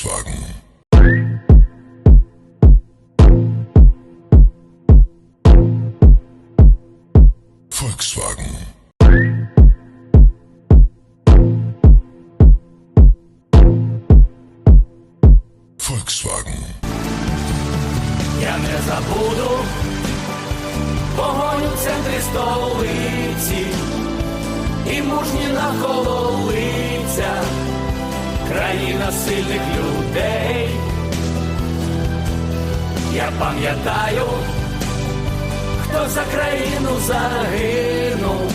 Volkswagen. Volkswagen. Volkswagen. Я не забуду погоню в центрі столиці і мужні на кололицях країна сильних людей. Я пам'ятаю, хто за країну загинув,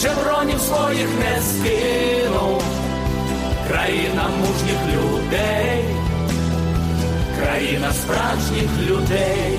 шевронів своїх не скинув, країна мужніх людей країна справжніх людей.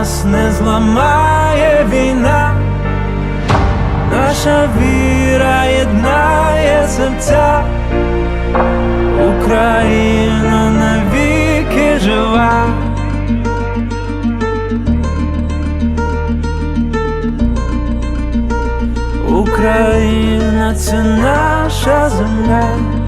нас не зламає війна, наша віра єднає серця, Україна навіки жива. Україна це наша земля.